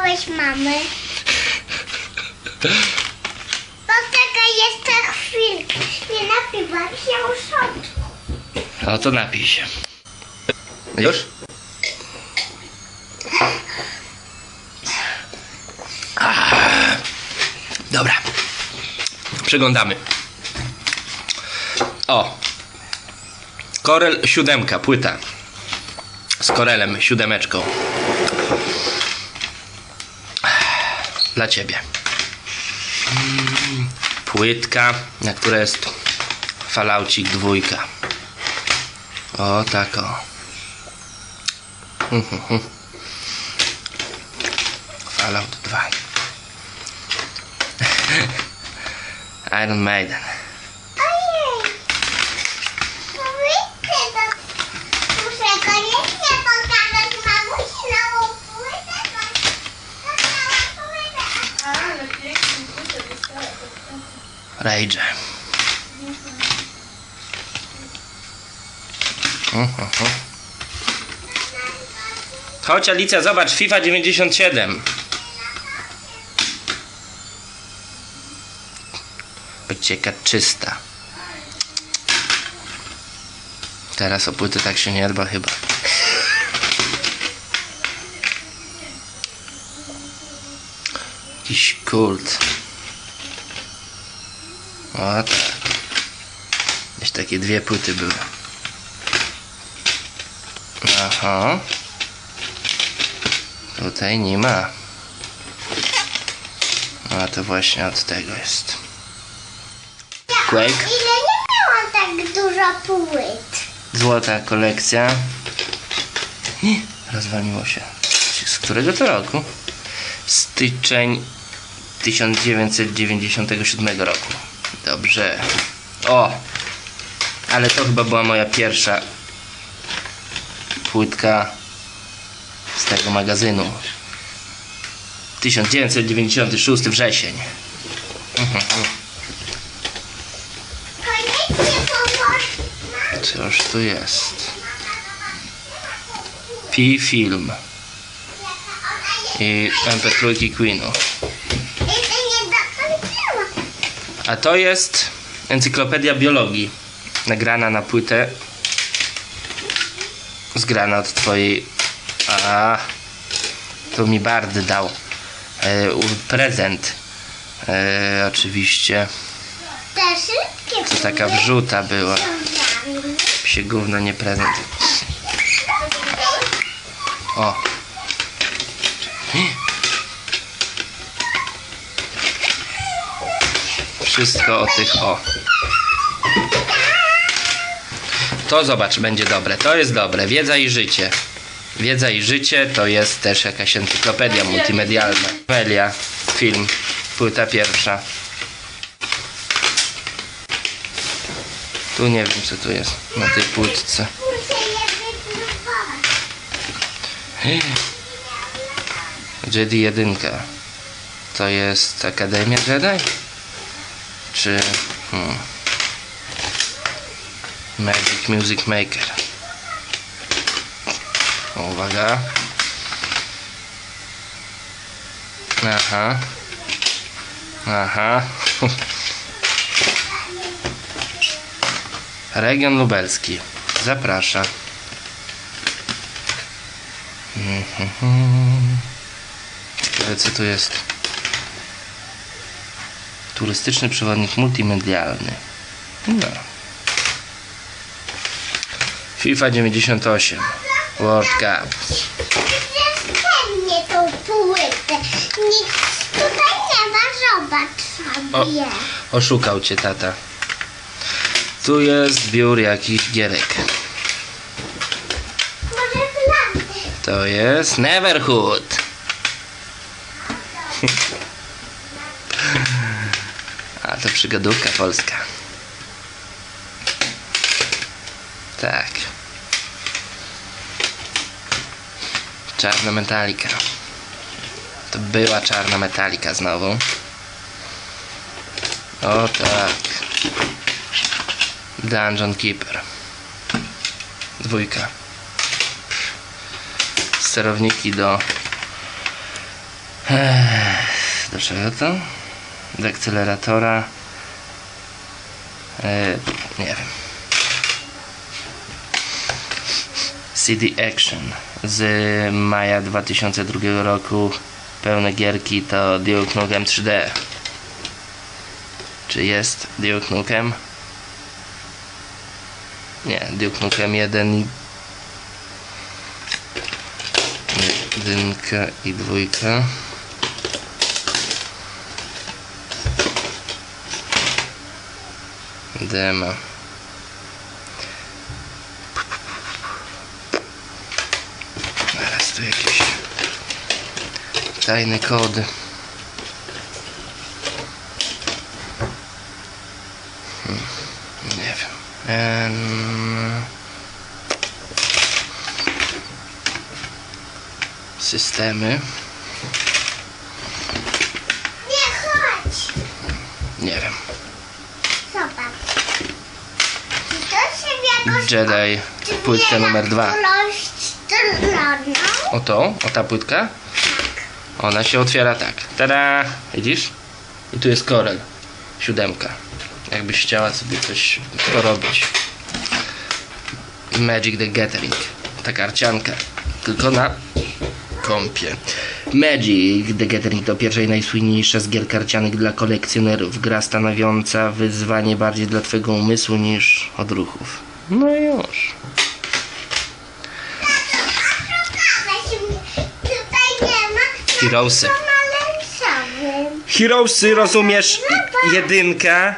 nagrałeś mamy? Poczekaj jeszcze chwilkę. Nie napiwam się już No to napij się. Już? Dobra. Przeglądamy. O. Korel siódemka, płyta. Z korelem, siódemeczką. Dla ciebie. Płytka, na której jest falaucik dwójka. O, tak o. Fallout 2. Iron Maiden. Rage. Mhm. Chodź Alicja, zobacz, FIFA 97. Będzie jaka czysta. Teraz o płyty tak się nie dba chyba. Jakiś kult. O tak. Gdzieś takie dwie płyty były. Aha. Tutaj nie ma. A to właśnie od tego jest. Quake. Ile nie miałam tak dużo płyt? Złota kolekcja. Nie, rozwaliło się. Z którego to roku? Styczeń 1997 roku. Dobrze. O! Ale to chyba była moja pierwsza płytka z tego magazynu. 1996 wrzesień. Cóż tu jest? Pi-film i MP3 Queenu. A to jest encyklopedia biologii. Nagrana na płytę. Zgrana od twojej. A. To mi Bard dał. E, prezent. E, oczywiście. To taka wrzuta była. Się gówno nie prezent. O. Wszystko o tych o. To zobacz, będzie dobre. To jest dobre. Wiedza i życie. Wiedza i życie to jest też jakaś encyklopedia multimedialna. Melia, film, płyta pierwsza. Tu nie wiem co tu jest na tej płytce. Jedi 1 to jest Akademia Jedi? Czy hmm. Magic Music Maker? Uwaga. Aha. Aha. Region lubelski. Zaprasza. Mhm. Co tu jest. Turystyczny przewodnik multimedialny. No. FIFA 98. World Cup. Tą płytę. Nic tutaj nie ma, zobacz sobie. Oszukał cię tata. Tu jest zbiór jakichś gierek. To jest Neverhood. To przygodówka polska. Tak. Czarna metalika. To była czarna metalika znowu. O tak. Dungeon Keeper. Dwójka. Sterowniki do do czego to? Do akceleratora. E, nie wiem. CD Action z maja 2002 roku. Pełne gierki to Duke Nukem 3D. Czy jest Duke Nukem? Nie, Duke Nukem 1 i jedynka i dwójka. Dema. Teraz tu jakieś tajne kody. Hmm, Nie wiem. Em, Systemy. Nie chodź. Nie wiem. Zobacz. Czy to się jakoś... Jedi. Płytka numer dwa. Stroną? O to, o ta płytka? Ona się otwiera tak. Tada! Widzisz? I tu jest korel. Siódemka. Jakbyś chciała sobie coś porobić. Magic the Gathering. Ta karcianka. Tylko na kompie. Magic the Gathering to pierwsza i najsłynniejsza z gier karcianek dla kolekcjonerów. Gra stanowiąca wyzwanie bardziej dla twojego umysłu niż odruchów. No już. Heroesy. Heroesy, rozumiesz? Jedynka.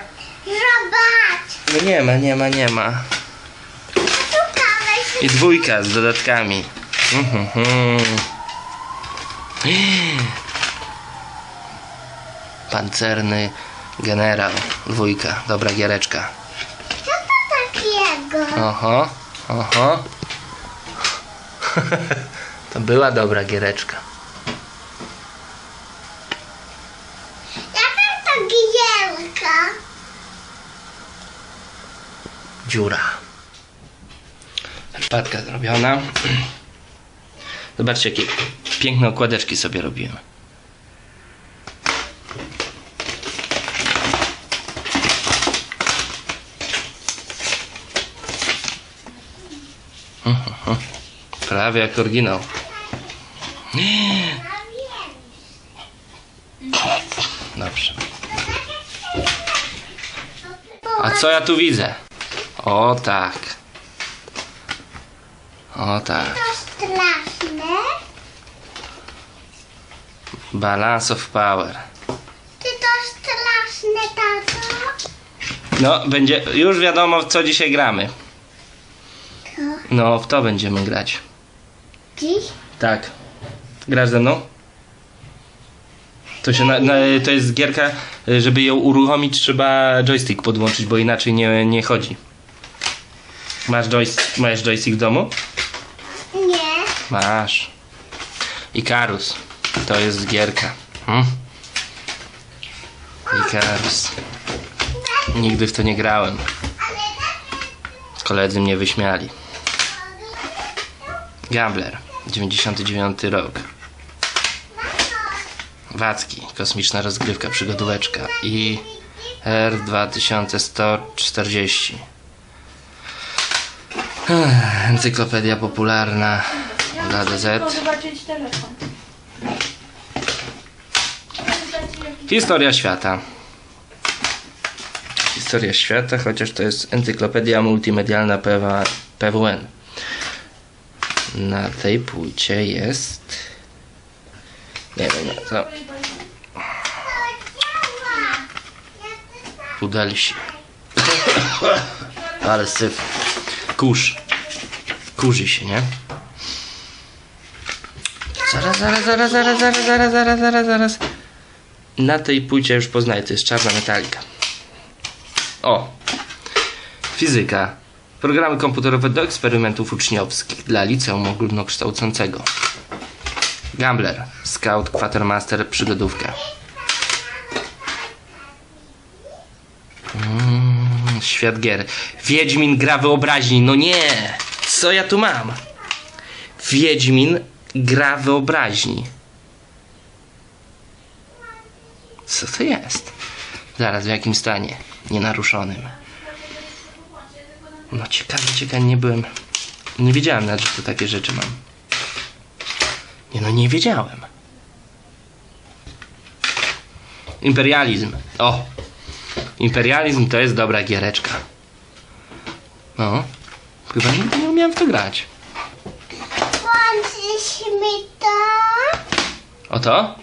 Zobacz. No nie ma, nie ma, nie ma. I dwójka z dodatkami. Mhm, mhm. Pancerny generał. Dwójka. Dobra giereczka. Oho, oho. To była dobra giereczka. Jaka to gielka? Dziura. Herbatka zrobiona. Zobaczcie, jakie piękne okładeczki sobie robiłem. Prawie jak oryginał. Dobrze. A co ja tu widzę? O tak. O tak. To straszne. Balance of power. Ty to straszne, tato. No, będzie. Już wiadomo, w co dzisiaj gramy. No, w to będziemy grać. Dziś? Tak. Grasz ze mną? To, się na, na, to jest gierka, żeby ją uruchomić, trzeba joystick podłączyć, bo inaczej nie, nie chodzi. Masz, joystick, masz joystick w domu? Nie. Masz. Ikarus. To jest gierka. Hmm? Ikarus. Nigdy w to nie grałem. Koledzy mnie wyśmiali. Gambler. 99 rok. Wacki. Kosmiczna rozgrywka, przygodóweczka. I R2140. Ech, Encyklopedia popularna DZ. Chcę zobaczyć telefon. Historia świata. Historia świata, chociaż to jest encyklopedia multimedialna PW- PWN. Na tej płycie jest. Nie wiem, no to udali się. Ale syf. Kurz. Kurzy się, nie? Zaraz, zaraz, zaraz, zaraz, zaraz, zaraz, zaraz, zaraz, zaraz. Na tej płycie już poznaję, to jest czarna metalika. O! Fizyka. Programy komputerowe do eksperymentów uczniowskich dla liceum ogólnokształcącego. Gambler. Scout Quatermaster przygodówka. Mm, świat gier. Wiedźmin gra wyobraźni. No nie! Co ja tu mam? Wiedźmin gra wyobraźni. Co to jest? Zaraz, w jakim stanie? Nienaruszonym. No ciekawe, ciekawe, nie byłem... Nie wiedziałem nawet, że tu takie rzeczy mam. Nie no, nie wiedziałem. Imperializm. O! Imperializm to jest dobra giereczka. No. Chyba nigdy nie umiałem w to grać. Włączysz mi to Oto?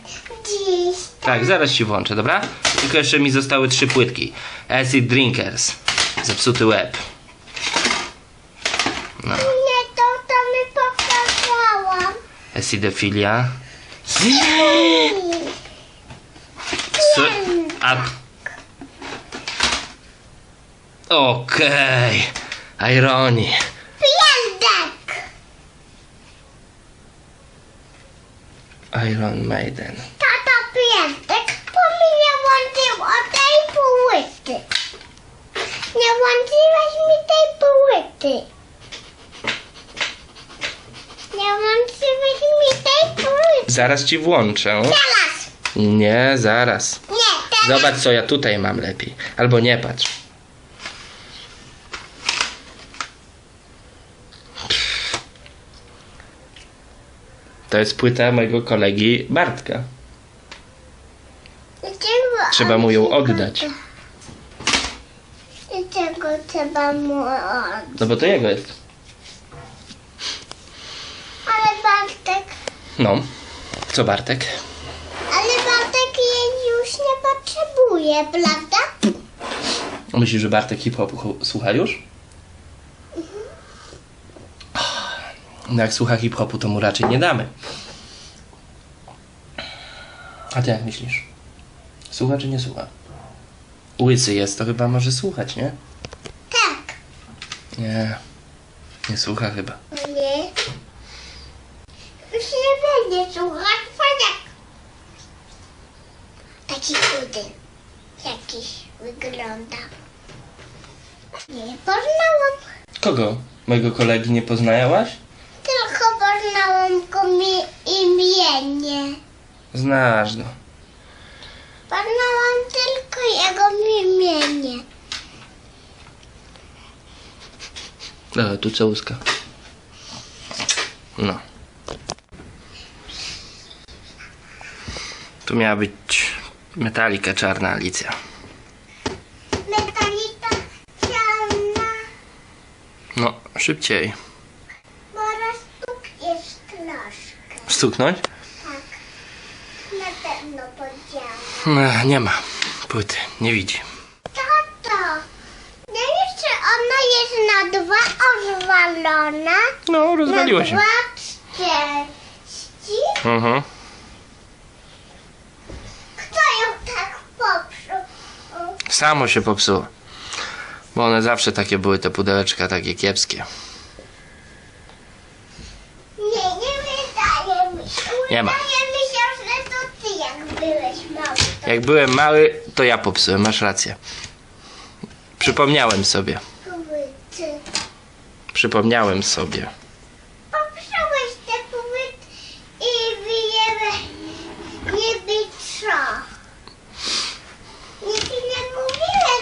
dziś. Tak, zaraz ci włączę, dobra? Tylko jeszcze mi zostały trzy płytki. Acid Drinkers. Zepsuty łeb. No. Nie, to to mi pokazałam. Acidofilia. Co? A... Okej. Ironii. Piętek. Iron Maiden. Tata mi nie włączył o tej płyty. Nie włączyłeś mi tej płyty. Nie włączyłeś mi tej płyty. Zaraz ci włączę. Teraz. Nie, zaraz. Nie, teraz. Zobacz co ja tutaj mam lepiej. Albo nie patrz. To jest płyta mojego kolegi Bartka. Trzeba mu ją oddać. Dlaczego trzeba mu oddać? No bo to jego jest. Ale Bartek, No. Co Bartek? ale Bartek jej już nie potrzebuje, prawda? Myślisz, że Bartek hip-hopu słucha już? No jak słucha hip-hopu, to mu raczej nie damy. A ty jak myślisz? Słucha czy nie słucha? Łysy jest, to chyba może słuchać, nie? Tak. Nie. Nie słucha chyba. Nie. Już nie będzie słuchać Taki chudy. Jakiś wygląda. Nie poznałam. Kogo? Mojego kolegi nie poznałaś? Tylko poznałam go mi imienie. Znasz go. Poznałam tylko jego imienie. E, tu całuska. No. Tu miała być metalika czarna Alicja. Metalita ciemna. No, szybciej. Bo stuk jest troszkę. Stuknąć? Tak. Na pewno podziała. E, nie ma płyty, nie widzi. Tato, nie wiesz, czy ona jest na dwa rozwalona? No, rozwaliło na się. dwa części? Mhm. Kto ją tak popsuł? Samo się popsuło. Bo one zawsze takie były, te pudełeczka takie kiepskie. Nie, nie wydaje mi się. Nie ma. Wydaje mi się, że to ty jak byłeś mały. To Jak byłem mały, to ja popsułem, masz rację. Przypomniałem sobie. były ty. Przypomniałem sobie. Popsułeś te płyty i wyjemy nie być co. Nikt nie mówiłem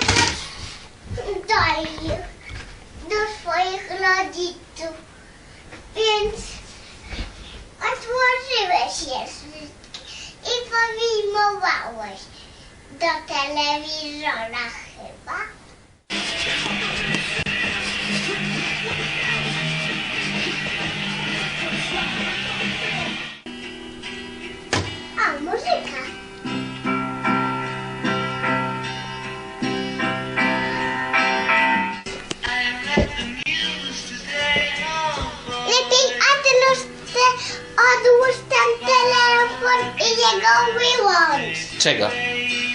do, do ich, do swoich rodziców, więc otworzyłeś je wszystkie i powyjmowałeś do telewizora chyba. A, muzyka. Lepiej odłóż, te, Odłóż ten telefon i jego wyłącz. Czego?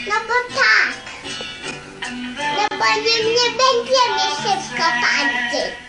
No bo tak. No bo nie, nie będziemy szybko tańczyć.